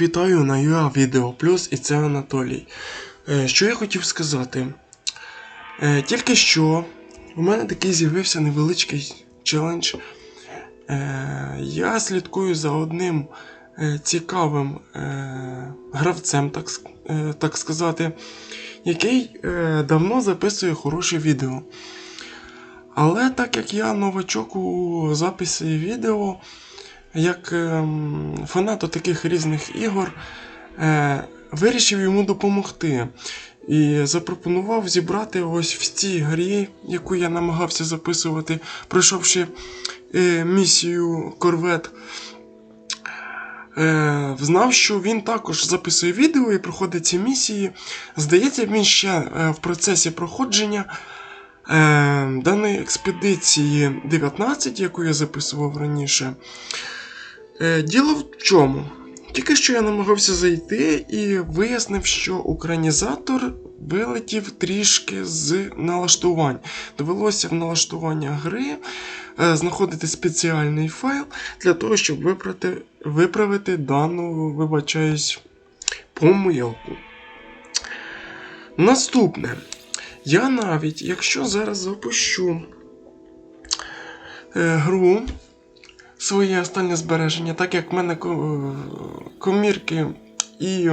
Вітаю на UA Відео Плюс і це Анатолій. Е, Що я хотів сказати? Е, Тільки що у мене такий з'явився невеличкий челендж. Е, Я слідкую за одним цікавим гравцем, так, сказати, який давно записує хороше відео. Але так як я новачок у записі відео, як ем, фанату таких різних ігор, е, вирішив йому допомогти. І запропонував зібрати ось в цій грі, яку я намагався записувати, пройшовши е, місію Корвет. Е, знав, що він також записує відео і проходить ці місії. Здається, він ще в процесі проходження даної експедиції 19, яку я записував раніше. Е, діло в чому? Тільки що я намагався зайти і вияснив, що українізатор вилетів трішки з налаштувань. Довелося в налаштування гри е, знаходити спеціальний файл для того, щоб виправити, виправити дану, вибачаюсь, помилку. Наступне. Я навіть, якщо зараз запущу е, гру, своє останнє збереження, так як в мене комірки і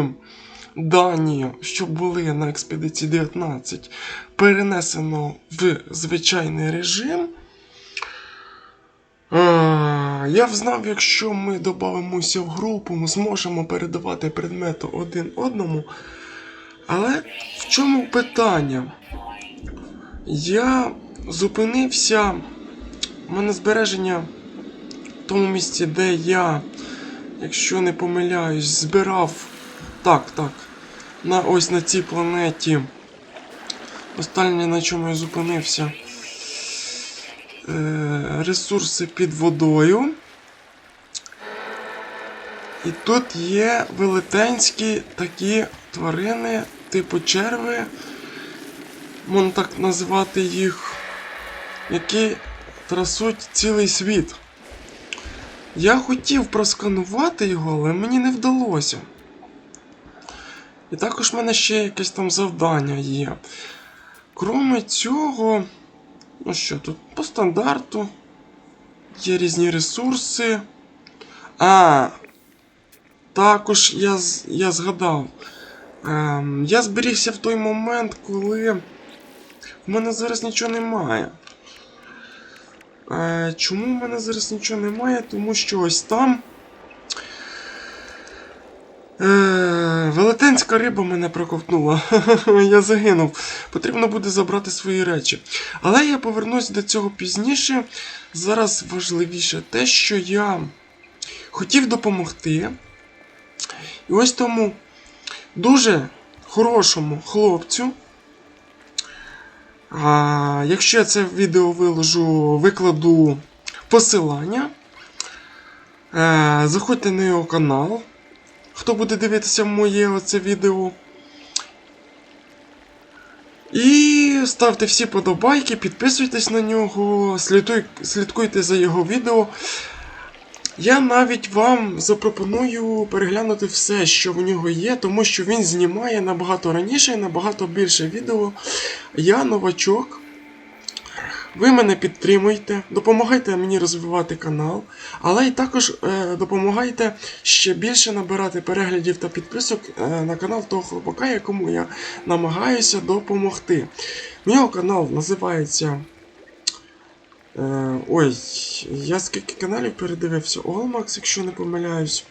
дані, що були на експедиції 19, перенесено в звичайний режим. Я взнав, якщо ми додаємося в групу, ми зможемо передавати предмети один одному. Але в чому питання? Я зупинився. У мене збереження в тому місці, де я, якщо не помиляюсь, збирав. Так, так. На ось на цій планеті. Останнє, на чому я зупинився. Е, ресурси під водою. І тут є велетенські такі тварини, типу черви, можна так назвати їх, які трасуть цілий світ. Я хотів просканувати його, але мені не вдалося. І також в мене ще якесь там завдання є. Кроме цього, ну що, тут по стандарту є різні ресурси. А, також я, я згадав. Ем, я зберігся в той момент, коли в мене зараз нічого немає. Е, чому в мене зараз нічого немає? Тому що ось там. Е, велетенська риба мене проковтнула. я загинув. Потрібно буде забрати свої речі. Але я повернусь до цього пізніше. Зараз важливіше те, що я хотів допомогти. І ось тому дуже хорошому хлопцю. А, якщо я це відео виложу, викладу посилання. Е, заходьте на його канал. Хто буде дивитися моє оце відео. І ставте всі подобайки, підписуйтесь на нього, слідкуйте за його відео. Я навіть вам запропоную переглянути все, що в нього є, тому що він знімає набагато раніше і набагато більше відео. Я новачок. Ви мене підтримуйте, допомагайте мені розвивати канал, але й також е, допомагайте ще більше набирати переглядів та підписок е, на канал того хлопака, якому я намагаюся допомогти. Мій канал називається. Е, ой, я скільки каналів передивився. Олмакс, якщо не помиляюсь.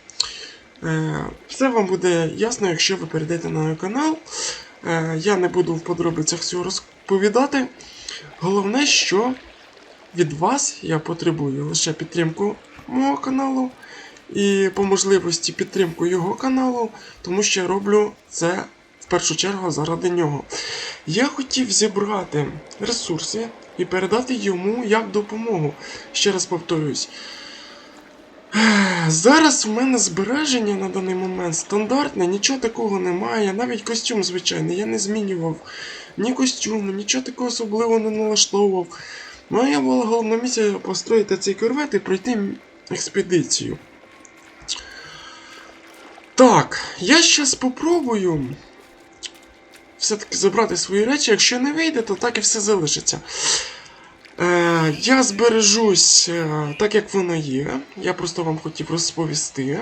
Е, все вам буде ясно, якщо ви перейдете на мій канал. Е, я не буду в подробицях цього розповідати. Головне, що від вас я потребую лише підтримку мого каналу і по можливості підтримку його каналу, тому що я роблю це в першу чергу заради нього. Я хотів зібрати ресурси і передати йому як допомогу. Ще раз повторюсь. Зараз у мене збереження на даний момент стандартне, нічого такого немає, навіть костюм звичайний, я не змінював ні костюму, нічого такого особливого не налаштовував. Моя була головна місія построїти цей корвет і пройти експедицію. Так, я щас попробую все-таки забрати свої речі. Якщо не вийде, то так і все залишиться. Е, я збережусь е, так, як воно є. Я просто вам хотів розповісти.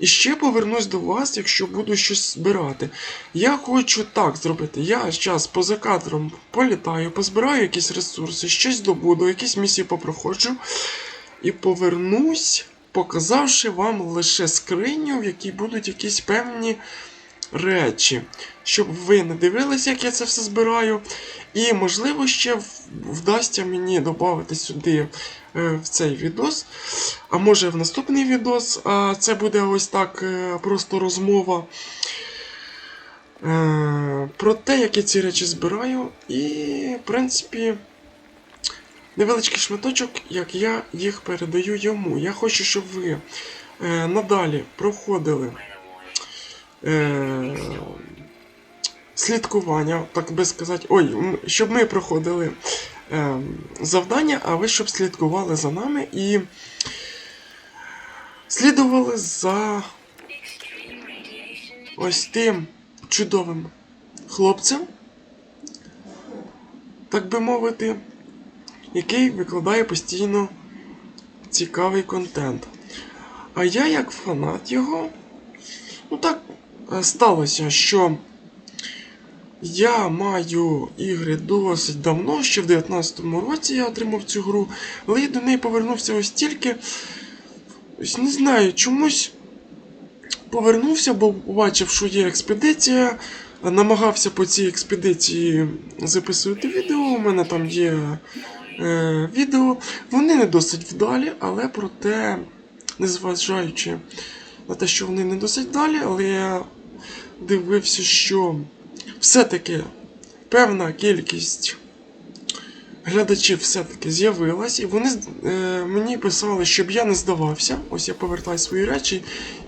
І ще повернусь до вас, якщо буду щось збирати. Я хочу так зробити. Я зараз поза кадром політаю, позбираю якісь ресурси, щось добуду, якісь місії попроходжу. І повернусь, показавши вам лише скриню, в якій будуть якісь певні речі. Щоб ви не дивилися, як я це все збираю. І, можливо, ще вдасться мені додати сюди е, в цей відос. А може в наступний відос. А це буде ось так е, просто розмова. е, Про те, як я ці речі збираю, і, в принципі, невеличкий шматочок, як я їх передаю йому. Я хочу, щоб ви е, надалі проходили е, слідкування, так би сказати, ой, щоб ми проходили е, завдання, а ви щоб слідкували за нами і слідували за ось тим чудовим хлопцем, так би мовити, який викладає постійно цікавий контент. А я, як фанат його, ну так сталося, що я маю ігри досить давно, ще в 19-му році я отримав цю гру, але я до неї повернувся ось тільки. Ось не знаю, чомусь повернувся, бо побачив, що є експедиція. Намагався по цій експедиції записувати відео. У мене там є е, відео. Вони не досить вдалі, але проте, незважаючи на те, що вони не досить вдалі, але я дивився, що все-таки певна кількість глядачів все-таки з'явилась, і вони е, мені писали, щоб я не здавався. Ось я повертаю свої речі.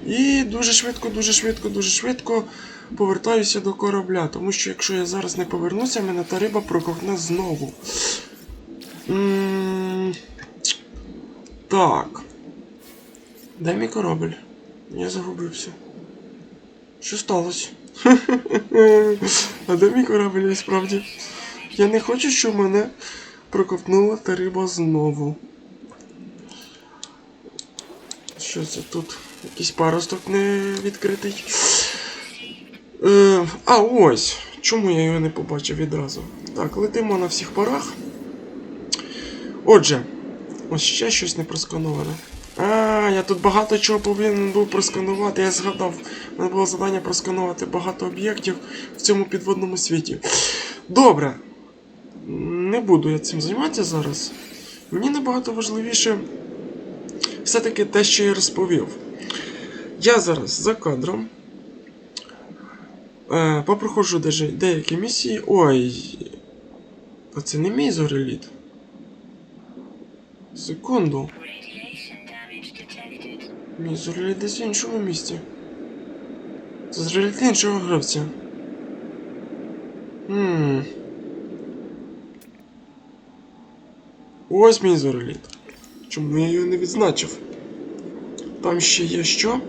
І дуже швидко, дуже швидко, дуже швидко повертаюся до корабля. Тому що якщо я зараз не повернуся, мене та риба проковтне знову. м так. Де мій корабль? Я загубився. Що сталося? А де мій корабль насправді? Я не хочу, щоб мене проковтнула та риба знову. Що це тут? Якийсь паросток не відкритий. Е, а ось! Чому я його не побачив відразу? Так, летимо на всіх парах. Отже, ось ще щось не проскановане. А, я тут багато чого повинен був просканувати. Я згадав, у мене було завдання просканувати багато об'єктів в цьому підводному світі. Добре. Не буду я цим займатися зараз. Мені набагато важливіше все-таки те, що я розповів. Я зараз за кадром. Е, попроходжу деякі місії. Ой. А це не мій зореліт. Секунду. Мій зореліт десь в іншому місці. Це іншого гравця. Хм. Ось мій зореліт. Чому я його не відзначив? Там ще є що?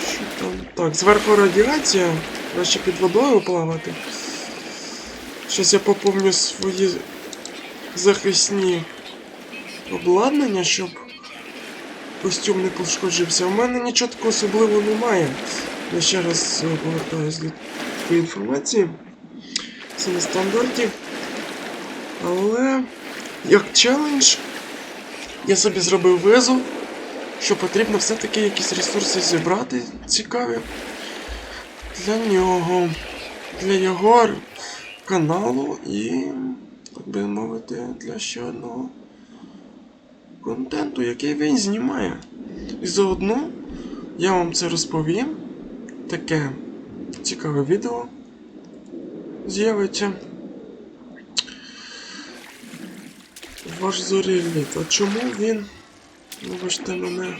Що там? Так, зверху радіація. Краще під водою плавати. Щас я поповню свої захисні обладнання, щоб костюм не пошкоджився. У мене нічого такого особливого немає. Я ще раз е, повертаюсь до такої інформації. Це на стандарті. Але як челендж я собі зробив визов, що потрібно все-таки якісь ресурси зібрати цікаві для нього, для його каналу і, так би мовити, для ще одного контенту, який він знімає. І заодно я вам це розповім. Таке цікаве відео з'явиться. Ваш зорільник. А чому він? Вибачте мене.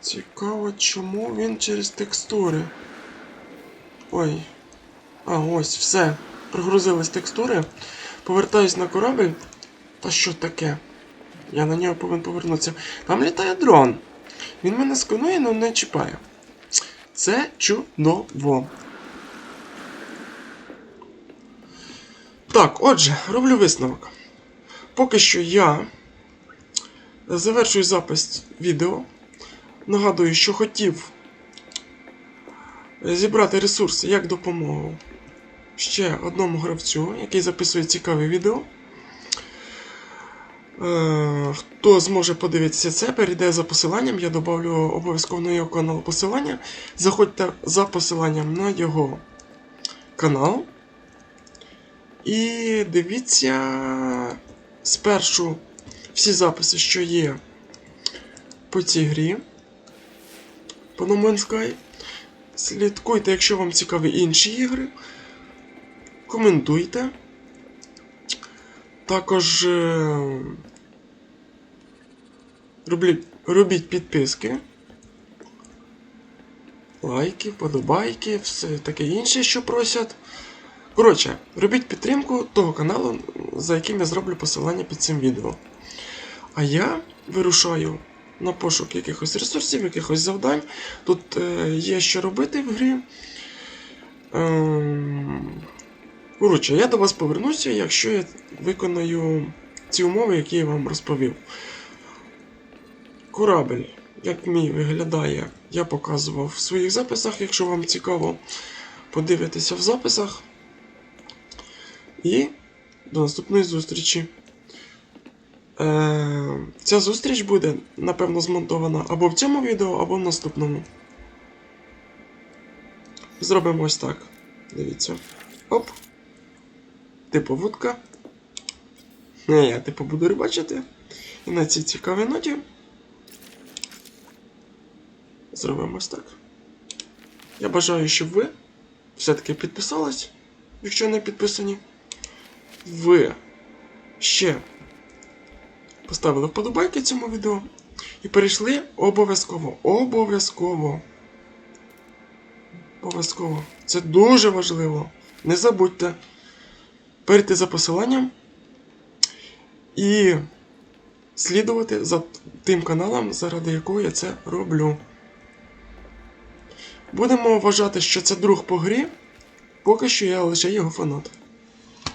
Цікаво, чому він через текстури. Ой. А, ось, все. Прогрузились текстури. Повертаюсь на корабель. Та що таке? Я на нього повинен повернутися. Там літає дрон. Він мене сканує, але не чіпає. Це чудово. Так, отже, роблю висновок. Поки що я завершую запис відео. Нагадую, що хотів зібрати ресурси як допомогу ще одному гравцю, який записує цікаві відео. Е, Хто зможе подивитися це, перейде за посиланням. Я додавлю обов'язково на його канал посилання. Заходьте за посиланням на його канал. І дивіться спершу всі записи, що є по цій грі. По No Man's Sky. Слідкуйте, якщо вам цікаві інші ігри. Коментуйте. Також е, робіть, підписки. Лайки, подобайки, все таке інше, що просять. Коротше, робіть підтримку того каналу, за яким я зроблю посилання під цим відео. А я вирушаю на пошук якихось ресурсів, якихось завдань. Тут е, є що робити в грі. Ем... Коротше, я до вас повернуся, якщо я виконаю ці умови, які я вам розповів. Корабель, як мій виглядає, я показував в своїх записах, якщо вам цікаво, подивитися в записах. І до наступної зустрічі. Е, ця зустріч буде, напевно, змонтована або в цьому відео, або в наступному. Зробимо ось так. Дивіться. Оп. Типу вудка. Не, я типу буду рибачити. І на цій цікавій ноті. Зробимо ось так. Я бажаю, щоб ви все-таки підписались, якщо не підписані. Ви ще поставили вподобайки цьому відео і перейшли обов'язково. Обов'язково. Обов'язково. Це дуже важливо. Не забудьте перейти за посиланням і слідувати за тим каналом, заради якого я це роблю. Будемо вважати, що це друг по грі. Поки що я лише його фанат.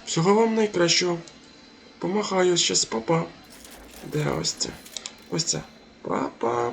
Всього вам найкращого. Помахаю ще з папа. Де ось це? Ось це. Папа.